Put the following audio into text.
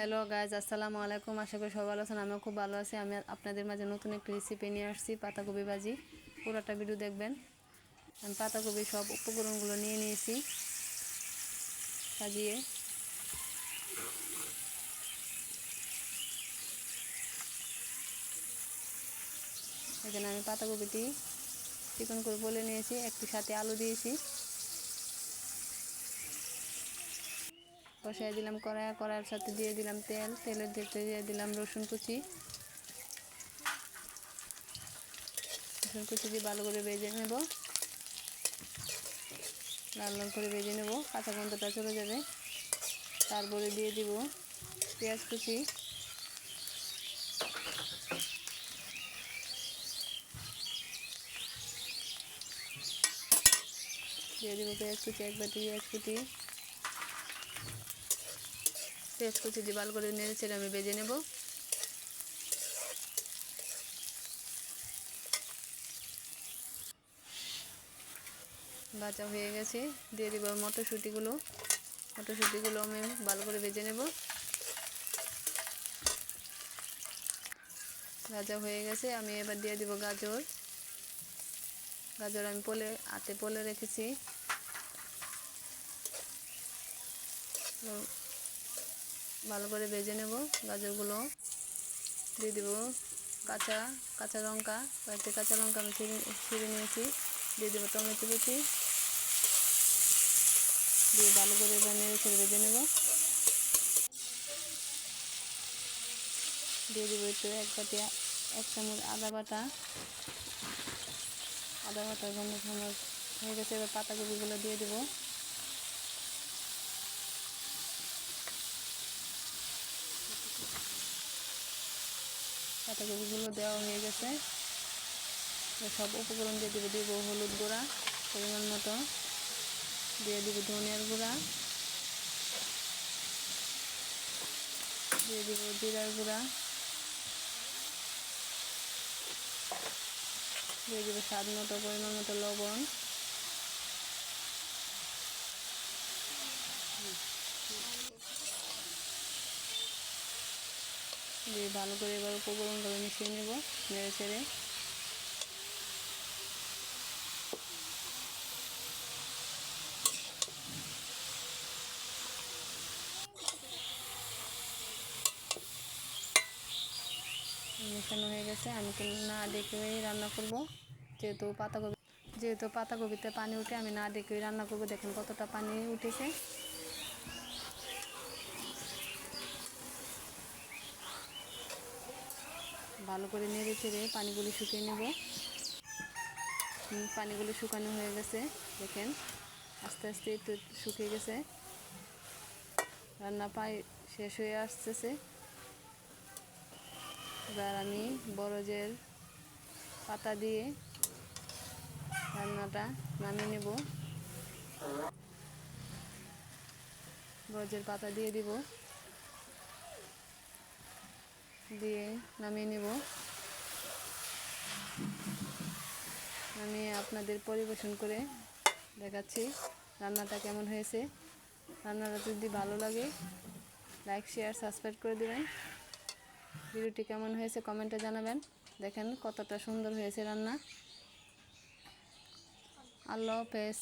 Hello guys আসসালামু আলাইকুম আশা করি সবাই ভালো আছেন, আমিও খুব ভালো আছি। আমি আপনাদের মাঝে নতুন একটি রেসিপি নিয়ে আসছি, পাতাকপি ভাজি। পুরোটা ভিডিও দেখবেন। আমি পাতাকপি সব উপকরণগুলো নিয়ে নিয়েছি। সাজিয়ে এখানে আমি পাতাকপিটি চিকন করে বলে নিয়েছি, একটি সাথে আলু দিয়েছি। বসাই দিলাম কড়াই কড়াইয়ের সাথে দিয়ে দিলাম তেল, তেলের দিতে দিয়ে দিলাম রসুন কুচি। রসুন কুচি দিয়ে ভালো করে ভেজে নেব। লাল লাল করে ভেজে নেব, কাঁচা গন্ধটা চলে যাবে। তারপরে দিয়ে দিব পেঁয়াজ কুচি। দিয়ে দিব পেঁয়াজ কুচি, এক বাটি পেঁয়াজ কুচি। পেঁয়াজ কুচি দিয়ে ভালো করে নেড়ে ছেড়ে আমি বেজে নেব। ভাজা হয়ে গেছে। দিয়ে দিব মটরশুঁটিগুলো। মটরশুঁটিগুলো আমি ভালো করে ভেজে নেব। ভাজা হয়ে গেছে। আমি এবার দিয়ে দিব গাজর। গাজর আমি পোলে, হাতে পোলে রেখেছি। ভালো করে ভেজে নেব, গাজরগুলো দিয়ে দেবো। কাঁচা কাঁচা লঙ্কা, কয়েকটি কাঁচা লঙ্কা আমি ছিঁড়ে নিয়েছি। দিয়ে দেবো টমেটো কুচি। দিয়ে ভালো করে নেড়ে ছেড়ে ভেজে নেব। দিয়ে দেবো একটু এক বাটি এক চামচ আদা বাটা। আদা বাটা গন্ধ হয়ে গেছে, এবার পাতাকপিগুলো দিয়ে দেবো। পাতাকপিগুলো দেওয়া হয়ে গেছে। সব উপকরণ দিয়ে দেবো, দিব হলুদ গুঁড়া, পরিমাণ মতো। দিয়ে দিব ধনিয়ার গুঁড়া। দিয়ে দিব জিরার গুঁড়া। দিয়ে দিব স্বাদ মতো, পরিমাণ মতো লবণ। দিয়ে ভালো করে এবার উপকরণগুলো মিশিয়ে নেব, নেড়ে ছেড়ে মেশানো হয়ে গেছে, আমি না দেখেই রান্না করব। যেহেতু পাতাকপি যেহেতু পাতাকপিতে পানি উঠে, আমি না দেখেই রান্না করব। দেখেন কতটা পানি উঠেছে। ভালো করে নেড়ে চেড়ে পানিগুলি শুকিয়ে নেব। পানিগুলি শুকানো হয়ে গেছে, দেখেন। আস্তে আস্তে একটু শুকিয়ে গেছে। রান্না পাই শেষ হয়ে আসতেছে। এবার আমি বরজের পাতা দিয়ে রান্নাটা নামিয়ে নেব। বরজের পাতা দিয়ে দিব। দিয়ে নামিয়ে নেব। আমি আপনাদের পরিবেশন করে দেখাচ্ছি রান্নাটা কেমন হয়েছে। রান্নাটা যদি ভালো লাগে লাইক শেয়ার সাবস্ক্রাইব করে দেবেন। ভিডিওটি কেমন হয়েছে কমেন্টে জানাবেন। দেখেন কতটা সুন্দর হয়েছে রান্না। আল্লাহ হাফেজ।